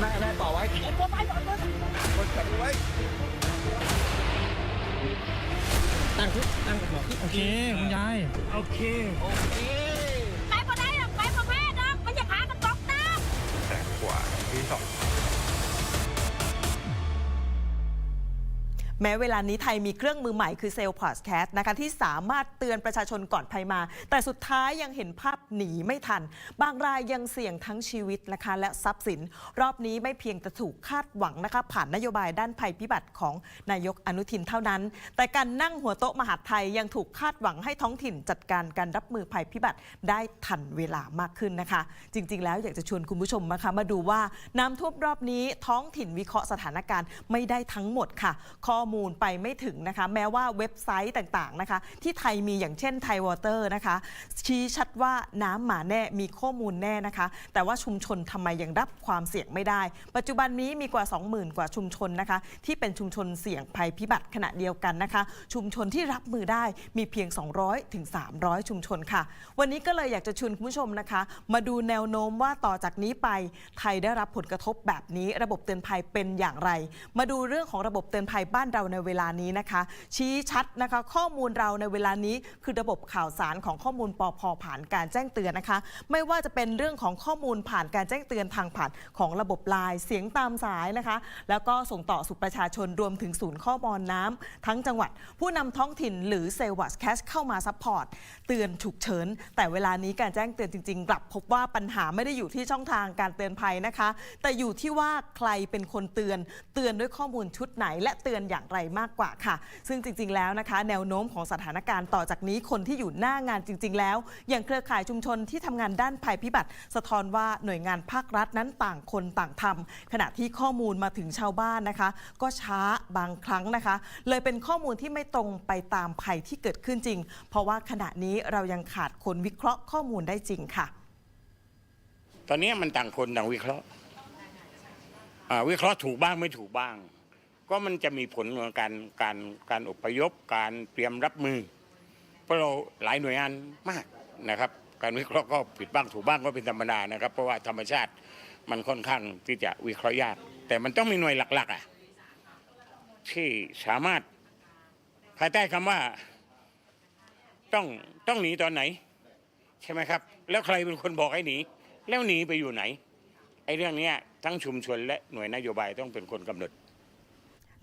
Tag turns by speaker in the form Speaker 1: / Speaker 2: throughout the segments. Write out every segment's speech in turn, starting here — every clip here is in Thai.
Speaker 1: แม่แม่ต่อไว้
Speaker 2: ตัวไปก่อนเลย
Speaker 1: คนจับไว้
Speaker 3: ตั้งทุกตั้งกับหัวโอเคคุณยาย
Speaker 1: โอเคโอเค
Speaker 2: ไปบ่ได้หรอกไปบ่แม่ดอกมันจะพากันตกน้
Speaker 1: แต่กว่าที่สอง
Speaker 4: แม้เวลานี้ไทยมีเครื่องมือใหม่คือเซลล์พอดแคสต์นะคะที่สามารถเตือนประชาชนก่อนภัยมา แต่สุดท้ายยังเห็นภาพหนีไม่ทัน บางรายยังเสี่ยงทั้งชีวิตนะคะและทรัพย์สิน รอบนี้ไม่เพียงแต่ถูกคาดหวังนะคะผ่านนโยบายด้านภัยพิบัติของนายกอนุทินเท่านั้น แต่การนั่งหัวโต๊ะมหาไทยยังถูกคาดหวังให้ท้องถิ่นจัดการการรับมือภัยพิบัติได้ทันเวลามากขึ้นนะคะ จริง ๆ แล้วอยากจะชวนคุณผู้ชมนะคะมาดูว่าน้ำท่วมรอบนี้ท้องถิ่นวิเคราะห์สถานการณ์ไม่ได้ทั้งหมดค่ะข้อมูลไปไม่ถึงนะคะ แม้ว่าเว็บไซต์ต่างๆนะคะ ที่ไทยมีอย่างเช่นไทยวอเตอร์นะคะ ชี้ชัดว่าน้ำหมาแน่มีข้อมูลแน่นะคะ แต่ว่าชุมชนทำไมยังรับความเสี่ยงไม่ได้ ปัจจุบันนี้มีกว่า 20,000 กว่าชุมชนนะคะ ที่เป็นชุมชนเสี่ยงภัยพิบัติขณะเดียวกันนะคะ ชุมชนที่รับมือได้มีเพียง 200ถึง300 ชุมชนค่ะ วันนี้ก็เลยอยากจะชวนคุณผู้ชมนะคะ มาดูแนวโน้มว่าต่อจากนี้ไปไทยได้รับผลกระทบแบบนี้ระบบเตือนภัยเป็นอย่างไร มาดูเรื่องของระบบเตือนภัยบ้านเราในเวลานี้นะคะ ชี้ชัดนะคะ ข้อมูลเราในเวลานี้คือระบบข่าวสารของข้อมูลปอพผ่านการแจ้งเตือนนะคะ ไม่ว่าจะเป็นเรื่องของข้อมูลผ่านการแจ้งเตือนทางผ่านของระบบไลน์เสียงตามสายนะคะ แล้วก็ส่งต่อสู่ประชาชนรวมถึงศูนย์ข้อมูลน้ำทั้งจังหวัด ผู้นำท้องถิ่นหรือเซลวัสแคชเข้ามาซัพพอร์ตเตือนฉุกเฉินแต่เวลานี้การแจ้งเตือนจริงๆกลับพบว่าปัญหาไม่ได้อยู่ที่ช่องทางการเตือนภัยนะคะ แต่อยู่ที่ว่าใครเป็นคนเตือน เตือนด้วยข้อมูลชุดไหน และเตือนอย่างไรมากกว่าค่ะ ซึ่งจริง ๆ แล้วนะคะ แนวโน้มของสถานการณ์ต่อจากนี้คนที่อยู่หน้างานจริง ๆ แล้ว อย่างเครือข่ายชุมชนที่ทำงานด้านภัยพิบัติ สะท้อนว่าหน่วยงานภาครัฐนั้นต่างคนต่างทำขณะที่ข้อมูลมาถึงชาวบ้านนะคะ ก็ช้าบางครั้งนะคะ เลยเป็นข้อมูลที่ไม่ตรงไปตามภัยที่เกิดขึ้นจริง เพราะว่าขณะนี้เรายังขาดคนวิเคราะห์ข้อมูลได้จริงค่ะ
Speaker 5: ตอนนี้มันต่างคนต่างวิเคราะห์วิเคราะห์ถูกบ้างไม่ถูกบ้าง ก็มันจะมีผลของการการการอพยพการเตรียมรับมือ เพราะเราหลายหน่วยงานมากนะครับ การวิเคราะห์ก็ผิดบ้างถูกบ้างก็เป็นธรรมดานะครับ เพราะว่าธรรมชาติมันค่อนข้างที่จะวิเคราะห์ยาก แต่มันต้องมีหน่วยหลักๆอะที่สามารถภายใต้คำว่าต้องต้องหนีตอนไหน ใช่ไหมครับ แล้วใครเป็นคนบอกให้หนีแล้วหนีไปอยู่ไหนไอ้เรื่องนี้ทั้งชุมชนและหน่วยนโยบายต้องเป็นคนกำหนด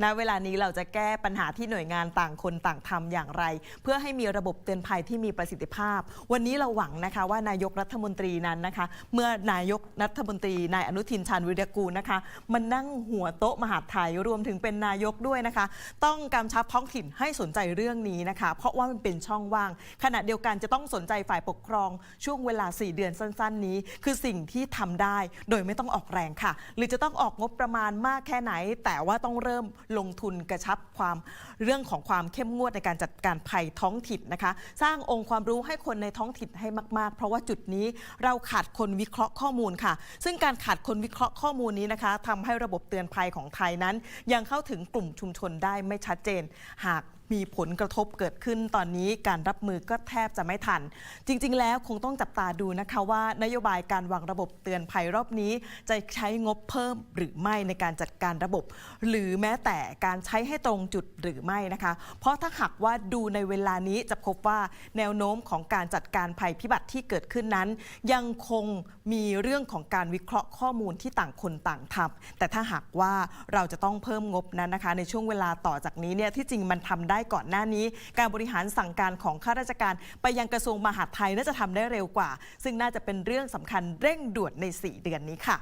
Speaker 4: ณเวลานี้เราจะแก้ปัญหาที่หน่วยงานต่างคนต่างทำอย่างไร เพื่อให้มีระบบเตือนภัยที่มีประสิทธิภาพ วันนี้เราหวังนะคะว่านายกรัฐมนตรีนั้นนะคะ เมื่อนายกรัฐมนตรีนายอนุทินชาญวิรกูลนะคะมันนั่งหัวโต๊ะมหาไทยรวมถึงเป็นนายกด้วยนะคะ ต้องกำชับท้องถิ่นให้สนใจเรื่องนี้นะคะ เพราะว่ามันเป็นช่องว่าง ขณะเดียวกันจะต้องสนใจฝ่ายปกครอง ช่วงเวลา 4 เดือนสั้น ๆ นี้ คือสิ่งที่ทำได้โดยไม่ต้องออกแรงค่ะ หรือจะต้องออกงบประมาณมากแค่ไหน แต่ว่าต้องเริ่ม ลงทุนกระชับความเรื่องของความเข้มงวดในการจัดการภัยท้องถิ่นนะคะ สร้างองค์ความรู้ให้คนในท้องถิ่นให้มาก ๆ เพราะว่าจุดนี้เราขาดคนวิเคราะห์ข้อมูลค่ะ ซึ่งการขาดคนวิเคราะห์ข้อมูลนี้นะคะทำให้ระบบเตือนภัยของไทยนั้น ยังเข้าถึงกลุ่มชุมชนได้ไม่ชัดเจน หาก มีผลกระทบเกิดขึ้นตอนนี้การรับมือก็แทบจะไม่ทัน จริง ๆ แล้วคงต้องจับตาดูนะคะว่านโยบายการวางระบบเตือนภัยรอบนี้ จะใช้งบเพิ่มหรือไม่ในการจัดการระบบ หรือแม้แต่การใช้ให้ตรงจุดหรือไม่นะคะ เพราะถ้าหากว่าดูในเวลานี้จะพบว่าแนวโน้มของการจัดการภัยพิบัติที่เกิดขึ้นนั้น ยังคงมีเรื่องของการวิเคราะห์ข้อมูลที่ต่างคนต่างทำแต่ถ้าหากว่าเราจะต้องเพิ่มงบนั้นนะคะ ในช่วงเวลาต่อจากนี้เนี่ยที่จริงมันทำได้ก่อนหน้านี้ การบริหารสั่งการของข้าราชการ ไปยังกระทรวงมหาดไทยน่าจะทำได้เร็วกว่า ซึ่งน่าจะเป็นเรื่องสำคัญเร่งด่วนใน 4 เดือนนี้ค่ะ